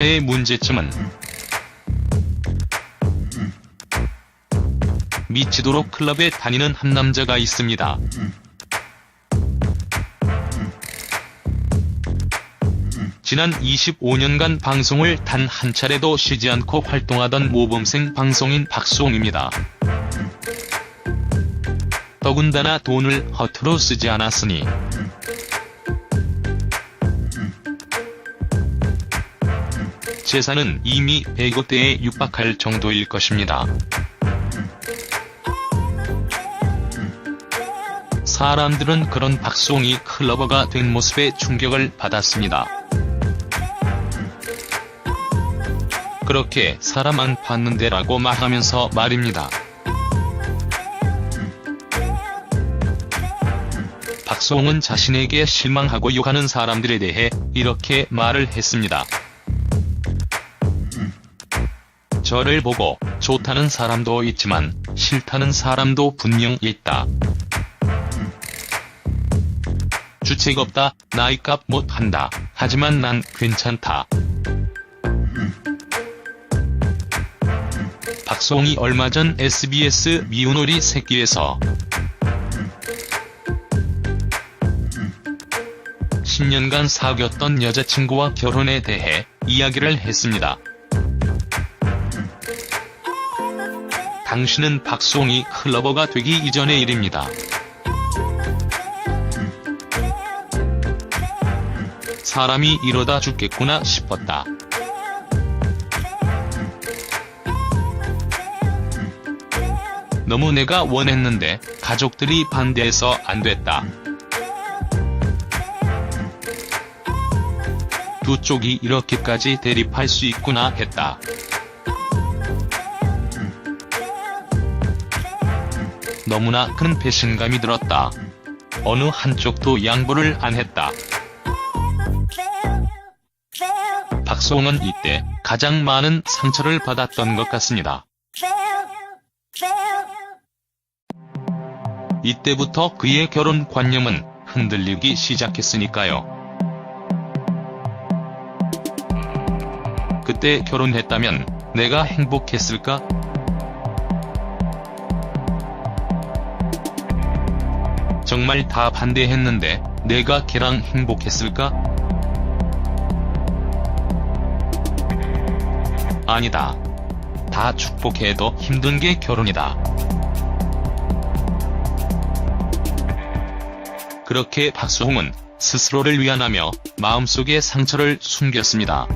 의 문제점은 미치도록 클럽에 다니는 한 남자가 있습니다. 지난 25년간 방송을 단 한 차례도 쉬지 않고 활동하던 모범생 방송인 박수홍입니다. 더군다나 돈을 허투루 쓰지 않았으니 재산은 이미 100억 대에 육박할 정도일 것입니다. 사람들은 그런 박수홍이 클러버가 된 모습에 충격을 받았습니다. 그렇게 사람 안 봤는데라고 말하면서 말입니다. 박수홍은 자신에게 실망하고 욕하는 사람들에 대해 이렇게 말을 했습니다. 저를 보고 좋다는 사람도 있지만 싫다는 사람도 분명 있다. 주책 없다, 나이값 못한다. 하지만 난 괜찮다. 박수홍이 얼마 전 SBS 미운오리 새끼에서 10년간 사귀었던 여자친구와 결혼에 대해 이야기를 했습니다. 당신은 박수홍이 클러버가 되기 이전의 일입니다. 사람이 이러다 죽겠구나 싶었다. 너무 내가 원했는데 가족들이 반대해서 안 됐다. 두 쪽이 이렇게까지 대립할 수 있구나 했다. 너무나 큰 배신감이 들었다. 어느 한쪽도 양보를 안 했다. 박수홍은 이때 가장 많은 상처를 받았던 것 같습니다. 이때부터 그의 결혼 관념은 흔들리기 시작했으니까요. 그때 결혼했다면 내가 행복했을까? 정말 다 반대했는데 내가 걔랑 행복했을까? 아니다. 다 축복해도 힘든 게 결혼이다. 그렇게 박수홍은 스스로를 위안하며 마음속의 상처를 숨겼습니다.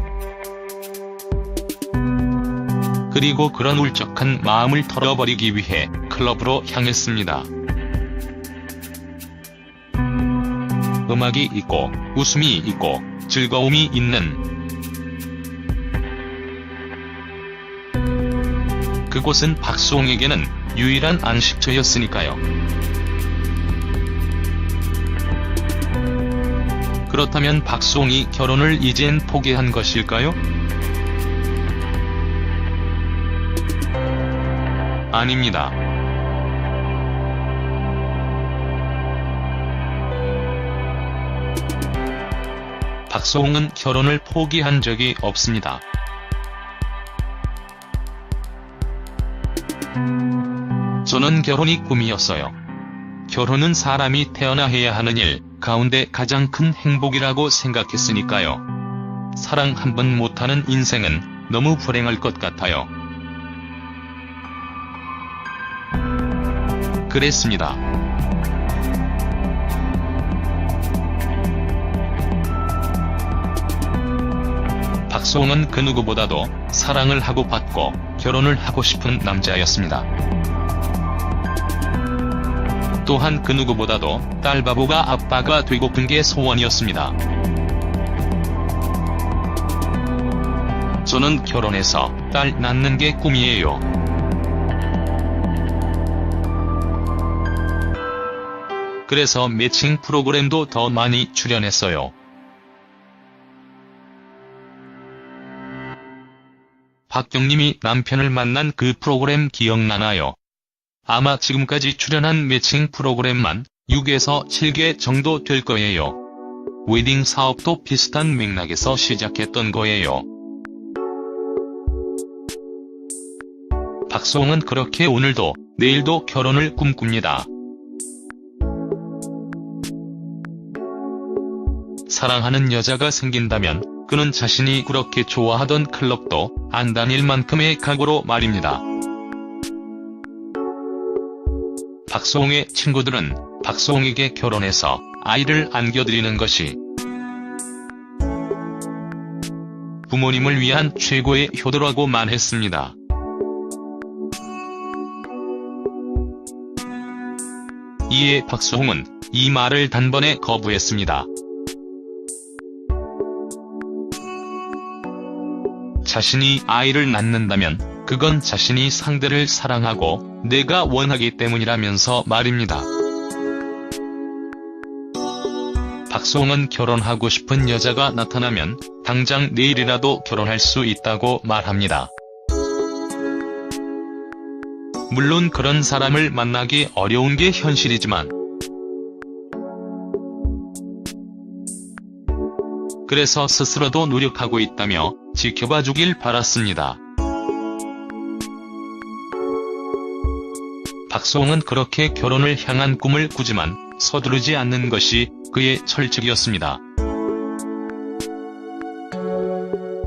그리고 그런 울적한 마음을 털어버리기 위해 클럽으로 향했습니다. 음악이 있고 웃음이 있고 즐거움이 있는 그곳은 박수홍에게는 유일한 안식처였으니까요. 그렇다면 박수홍이 결혼을 이젠 포기한 것일까요? 아닙니다. 박수홍은 결혼을 포기한 적이 없습니다. 저는 결혼이 꿈이었어요. 결혼은 사람이 태어나 해야 하는 일 가운데 가장 큰 행복이라고 생각했으니까요. 사랑 한 번 못하는 인생은 너무 불행할 것 같아요. 그랬습니다. 박수홍은 그 누구보다도 사랑을 하고 받고 결혼을 하고 싶은 남자였습니다. 또한 그 누구보다도 딸 바보가 아빠가 되고픈 게 소원이었습니다. 저는 결혼해서 딸 낳는 게 꿈이에요. 그래서 매칭 프로그램도 더 많이 출연했어요. 박경림이 남편을 만난 그 프로그램 기억나나요? 아마 지금까지 출연한 매칭 프로그램만 6에서 7개 정도 될 거예요. 웨딩 사업도 비슷한 맥락에서 시작했던 거예요. 박수홍은 그렇게 오늘도 내일도 결혼을 꿈꿉니다. 사랑하는 여자가 생긴다면 그는 자신이 그렇게 좋아하던 클럽도 안 다닐 만큼의 각오로 말입니다. 박수홍의 친구들은 박수홍에게 결혼해서 아이를 안겨드리는 것이 부모님을 위한 최고의 효도라고 말했습니다. 이에 박수홍은 이 말을 단번에 거부했습니다. 자신이 아이를 낳는다면 그건 자신이 상대를 사랑하고 내가 원하기 때문이라면서 말입니다. 박수홍은 결혼하고 싶은 여자가 나타나면 당장 내일이라도 결혼할 수 있다고 말합니다. 물론 그런 사람을 만나기 어려운 게 현실이지만 그래서 스스로도 노력하고 있다며 지켜봐 주길 바랐습니다. 박수홍은 그렇게 결혼을 향한 꿈을 꾸지만 서두르지 않는 것이 그의 철칙이었습니다.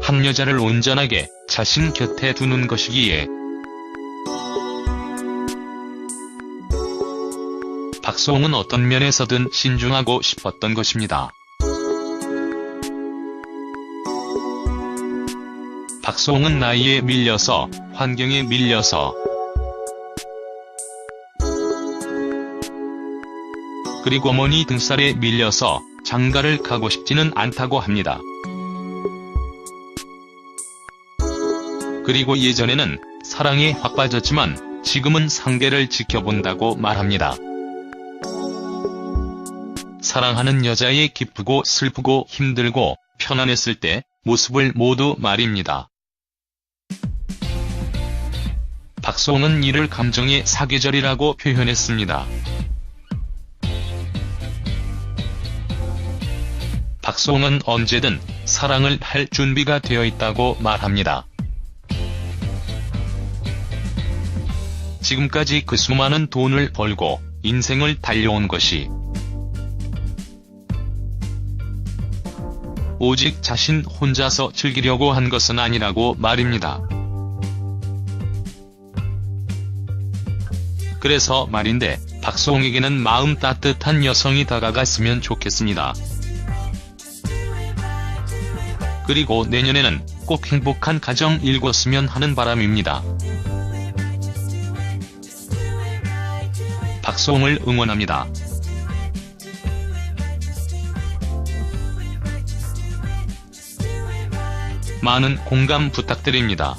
한 여자를 온전하게 자신 곁에 두는 것이기에 박수홍은 어떤 면에서든 신중하고 싶었던 것입니다. 박수홍은 나이에 밀려서, 환경에 밀려서, 그리고 어머니 등살에 밀려서 장가를 가고 싶지는 않다고 합니다. 그리고 예전에는 사랑에 확 빠졌지만 지금은 상대를 지켜본다고 말합니다. 사랑하는 여자의 기쁘고 슬프고 힘들고 편안했을 때 모습을 모두 말입니다. 박수홍은 이를 감정의 사계절이라고 표현했습니다. 박수홍은 언제든 사랑을 할 준비가 되어 있다고 말합니다. 지금까지 그 수많은 돈을 벌고 인생을 달려온 것이 오직 자신 혼자서 즐기려고 한 것은 아니라고 말입니다. 그래서 말인데 박수홍에게는 마음 따뜻한 여성이 다가갔으면 좋겠습니다. 그리고 내년에는 꼭 행복한 가정 일궜으면 하는 바람입니다. 박수홍을 응원합니다. 많은 공감 부탁드립니다.